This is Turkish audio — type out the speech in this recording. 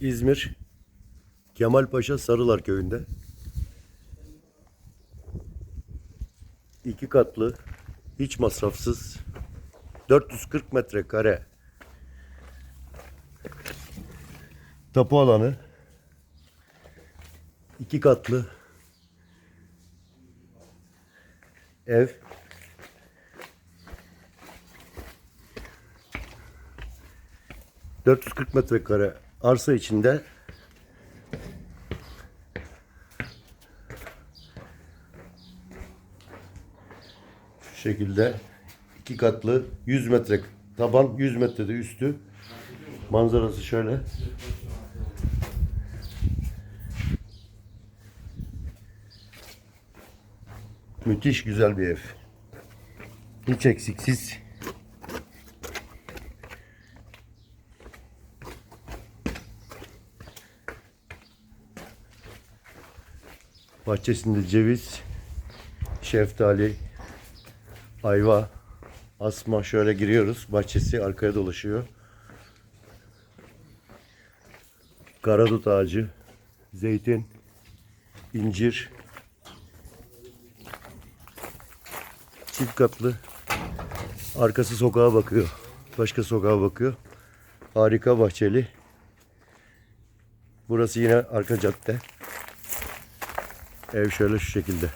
İzmir Kemalpaşa Sarılar köyünde. iki katlı hiç masrafsız 440 metrekare tapu alanı iki katlı ev ...440 metrekare arsa içinde... ...şu şekilde... ...iki katlı 100 metre taban 100 metrede üstü... ...manzarası şöyle... Müthiş güzel bir ev. Hiç eksiksiz. Bahçesinde ceviz, şeftali, ayva, asma şöyle giriyoruz. Bahçesi arkaya dolaşıyor. Karadut ağacı, zeytin, incir, çift katlı. Arkası sokağa bakıyor. Başka sokağa bakıyor. Harika bahçeli. Burası yine arka cadde. Ev şöyle şu şekilde.